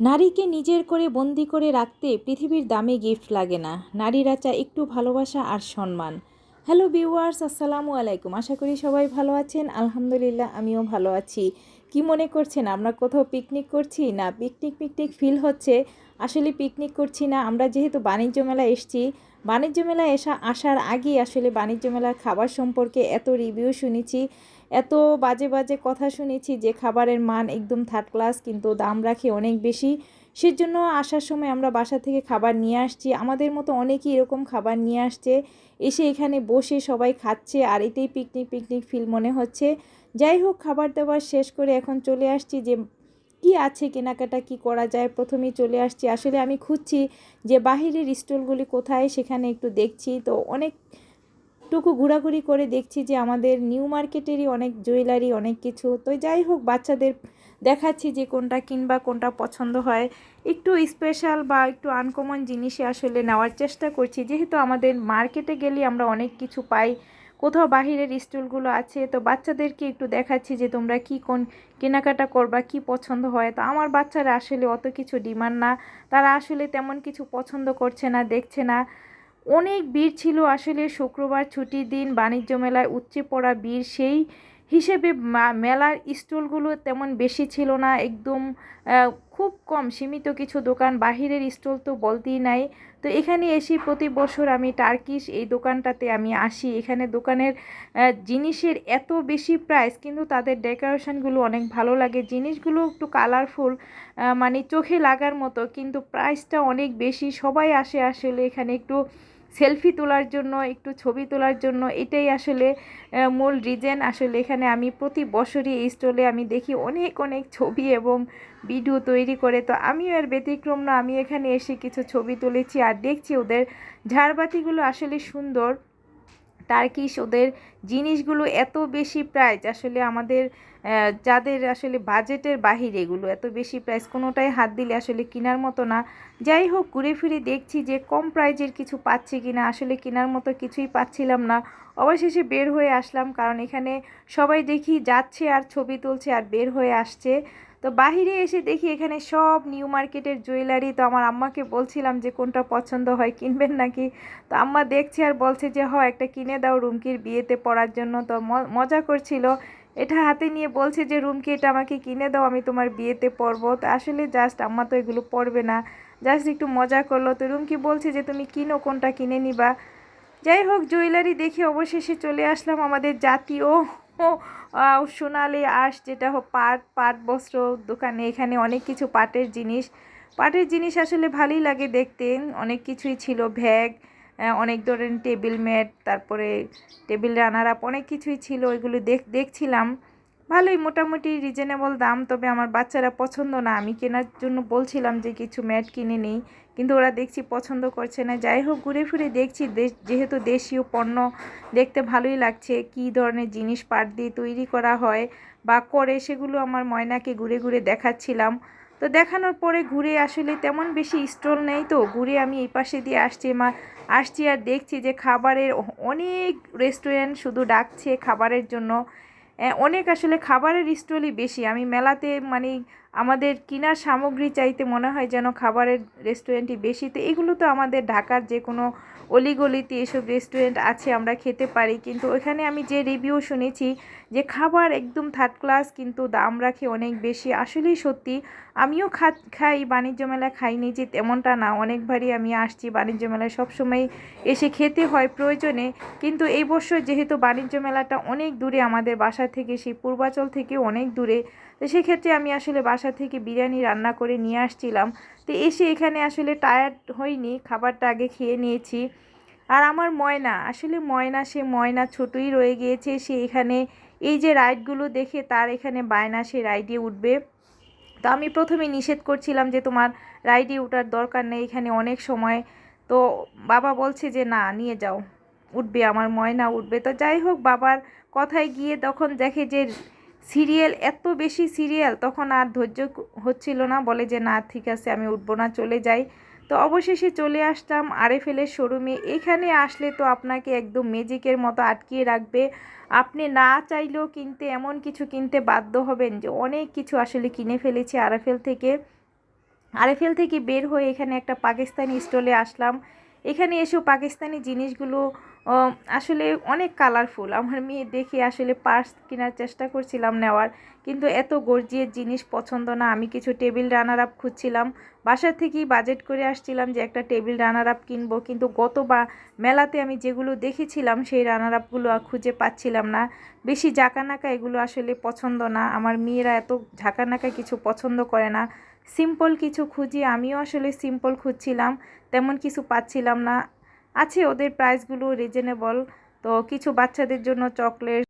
নারীকে নিজের করে বন্দি করে রাখতে পৃথিবীর দামে গিফট লাগে না। নারীরা চায় একটু ভালোবাসা আর সম্মান। হ্যালো ভিউয়ার্স আসসালামু আলাইকুম। আশা করি সবাই ভালো আছেন। আলহামদুলিল্লাহ, আমিও ভালো আছি। কি মনে করছেন? আমরা কোথাও পিকনিক করছি না? পিকনিক পিকনিক ফিল হচ্ছে। আসলে পিকনিক করছি না। আমরা যেহেতু বাণিজ্য মেলা এসছি, বাণিজ্য মেলায় এসা, আসার আগেই আসলে বাণিজ্য মেলার খাবার সম্পর্কে এত রিভিউ শুনেছি, এত বাজে বাজে কথা শুনেছি যে খাবারের মান একদম থার্ড ক্লাস কিন্তু দাম রাখে অনেক বেশি। সেজন্য আসার সময় আমরা বাসা থেকে খাবার নিয়ে আসছি। আমাদের মতো অনেকেই এরকম খাবার নিয়ে আসছে। এসে এখানে বসে সবাই খাচ্ছে আর এটাই পিকনিক পিকনিক ফিল মনে হচ্ছে। যাই হোক, খাবার দাবার শেষ করে এখন চলে আসছি যে কি আছে, কেনাকাটা কি করা যায়, প্রথমেই চলে আসছি। আসলে আমি খুঁজছি যে বাহিরের স্টলগুলি কোথায়, সেখানে একটু দেখছি। তো অনেক টুকু ঘোরাঘুরি করে দেখছি যে আমাদের নিউ মার্কেটেরই অনেক জুয়েলারি, অনেক কিছু। তো যাই হোক, বাচ্চাদের দেখাচ্ছি যে কোনটা কিনবা, কোনটা পছন্দ হয়। একটু স্পেশাল বা একটু আনকমন জিনিসে আসলে নেওয়ার চেষ্টা করছি। যেহেতু আমাদের মার্কেটে গেলে আমরা অনেক কিছু পাই। কোথাও বাহিরের স্টলগুলো আছে, তো বাচ্চাদেরকে একটু দেখাচ্ছি যে তোমরা কি কোন কেনাকাটা করবা, কি পছন্দ হয়। তো আমার বাচ্চারা আসলে অত কিছু ডিমান্ড না, তারা আসলে তেমন কিছু পছন্দ করছে না, দেখছে না। অনেক ভিড় ছিল আসলে শুক্রবার ছুটির দিন, বাণিজ্য মেলায় উচ্চে পড়া ভিড়, সেই হিসেবে মেলার স্টলগুলো তেমন বেশি ছিল না, একদম খুব কম সীমিত কিছু দোকান, বাহিরের স্টল তো বলতেই নাই। তো এখানে এসে প্রতি বছর আমি টার্কিশ এই দোকানটাতে আমি আসি। এখানে দোকানের জিনিসের এত বেশি প্রাইস কিন্তু তাদের ডেকোরেশনগুলো অনেক ভালো লাগে। জিনিসগুলো একটু কালারফুল মানে চোখে লাগার মতো, কিন্তু প্রাইসটা অনেক বেশি। সবাই আসে আসলে এখানে একটু সেলফি তোলার জন্য, একটু ছবি তোলার জন্য, এটাই আসলে মূল রিজেন আসলে এখানে আমি প্রতি বছরই এই স্টলে আমি দেখি অনেক অনেক ছবি এবং ভিডিও তৈরি করে। তো আমিও এর ব্যতিক্রম না, আমি এখানে এসে কিছু ছবি তুলেছি আর দেখছি ওদের ঝাড়বাতিগুলো আসলে সুন্দর। টার্কিশ ওদের জিনিসগুলো এত বেশি প্রাইস আসলে আমাদের যাদের আসলে বাজেটের বাহির এগুলো এত বেশি প্রাইস কোনোটাই হাত দিলে আসলে কেনার মতো না। যাই হোক, ঘুরে ফিরে দেখছি যে কম প্রাইজের কিছু পাচ্ছি কিনা, আসলে কেনার মতো কিছুই পাচ্ছিলাম না। অবশেষে বের হয়ে আসলাম, কারণ এখানে সবাই দেখি যাচ্ছে আর ছবি তুলছে আর বের হয়ে আসছে। তো বাহিরে এসে দেখি এখানে সব নিউ মার্কেটের জুয়েলারি। তো আমার আম্মাকে বলছিলাম যে কোনটা পছন্দ হয়, কিনবেন নাকি? তো আম্মা দেখছে আর বলছে যে হয় একটা কিনে দাও রুমকির বিয়েতে পড়ার জন্য। তো মজা করছিল। এটা হাতে নিয়ে বলছে যে, রুমকি, এটা আমাকে কিনে দাও, আমি তোমার বিয়েতে পরবো। তো আসলে জাস্ট আম্মা তো এগুলো পরবে না জাস্ট একটু মজা করল। তো রুমকি বলছে যে, তুমি কিনো, কোনটা কিনে নিবা? যাই হোক, জুয়েলারি দেখে অবশেষে চলে আসলাম আমাদের জাতীয় সোনালি আঁশ যেটা হোক, পাট পাট বস্ত্র দোকানে এখানে অনেক কিছু পাটের জিনিস। পাটের জিনিস আসলে ভালোই লাগে দেখতে। অনেক কিছুই ছিল ভ্যাগ অনেক ধরনের টেবিল ম্যাট, তারপরে টেবিল রানার আপ অনেক কিছুই ছিল, ওইগুলো দেখ, দেখছিলাম। ভালোই, মোটামুটি রিজনেবল দাম। তবে আমার বাচ্চারা পছন্দ না। আমি কেনার জন্য বলছিলাম যে কিছু ম্যাট কিনে নেই, কিন্তু ওরা দেখছি পছন্দ করছে না। যাই হোক, ঘুরে ফিরে দেখছি যেহেতু দেশীয় পণ্য, দেখতে ভালোই লাগছে কি ধরনের জিনিস পাট দিয়ে তৈরি করা হয় বা করে, সেগুলো আমার ময়নাকে ঘুরে ঘুরে দেখাচ্ছিলাম। তো দেখানোর পরে ঘুরে আসলে তেমন বেশি স্টল নেই তো। ঘুরে আমি এই পাশে দিয়ে আসছি, মা, আসছি আর দেখছি যে খাবারের অনেক রেস্টুরেন্ট শুধু ডাকছে খাবারের জন্য। অনেক আসলে খাবারের স্টলই বেশি। আমি মেলাতে মানে আমাদের কেনার সামগ্রী চাইতে মনে হয় যেন খাবারের রেস্টুরেন্টই বেশি। তো এগুলো তো আমাদের ঢাকার যে কোনো অলিগলিতে এসব রেস্টুরেন্ট আছে, আমরা খেতে পারি। কিন্তু ওখানে আমি যে রিভিউ শুনেছি যে খাবার একদম থার্ড ক্লাস কিন্তু দাম রাখে অনেক বেশি। আসলেই সত্যি, আমিও খা, খাই, বাণিজ্য মেলা খাইনি যে তেমনটা না। অনেকবারই আমি আসছি বাণিজ্য মেলায়, সবসময় এসে খেতে হয় প্রয়োজনে। কিন্তু এই বছর যেহেতু বাণিজ্য মেলাটা অনেক দূরে আমাদের বাসা থেকে, সেই পূর্বাচল থেকে অনেক দূরে তো সেক্ষেত্রে আমি আসলে বাসা থেকে বিরিয়ানি রান্না করে নিয়ে আসছিলাম। তো এসে এখানে আসলে টায়ার্ড হইনি, খাবারটা আগে খেয়ে নিয়েছি। আর আমার ময়না, আসলে ময়না, সে ময়না ছোটই রয়ে গিয়েছে, সে এখানে এই যে রাইডগুলো দেখে তার এখানে বায়না, সে রাইডে উঠবে। তো আমি প্রথমে নিষেধ করছিলাম যে তোমার রাইডে ওঠার দরকার নেই, এখানে অনেক সময়। তো বাবা বলছে যে, না, নিয়ে যাও। উঠবে, আমার ময়না উঠবে। তো যাই হোক, বাবার কথায় গিয়ে তখন দেখে যে সিরিয়াল, এত বেশি সিরিয়াল, তখন আর ধৈর্য হচ্ছিল না, বলে যে, না, ঠিক আছে, আমি উঠবো না, চলে যাই। তো অবশেষে চলে আসতাম আরএফএলের শোরুমে। এখানে আসলে তো আপনাকে একদম ম্যাজিকের মতো আটকিয়ে রাখবে। আপনি না চাইলেও কিনতে, এমন কিছু কিনতে বাধ্য হবেন যে, অনেক কিছু আসলে কিনে ফেলেছি আরএফএল থেকে। আরএফএল থেকে বের হয়ে এখানে একটা পাকিস্তানি স্টলে আসলাম। এখানে এসেও পাকিস্তানি জিনিসগুলো আসলে অনেক কালারফুল আমার মেয়ে দেখে আসলে পার্স কেনার চেষ্টা করছিলাম নেওয়ার, কিন্তু এত গর্জিয়ে জিনিস পছন্দ না। আমি কিছু টেবিল রানার আপ খুঁজছিলাম, বাসার থেকেই বাজেট করে আসছিলাম যে একটা টেবিল রানার আপ কিনবো, কিন্তু গত বা মেলাতে আমি যেগুলো দেখেছিলাম সেই রানার আপগুলো খুঁজে পাচ্ছিলাম না। বেশি জাকানাকা এগুলো আসলে পছন্দ না। আমার মেয়েরা এত ঝাঁকানাকা কিছু পছন্দ করে না। সিম্পল কিছু খুঁজি, আমিও আসলে সিম্পল খুঁজছিলাম, তেমন কিছু পাচ্ছিলাম না। আছে ওদের প্রাইসগুলো রিজনেবল তো কিছু বাচ্চাদের জন্য চকলেট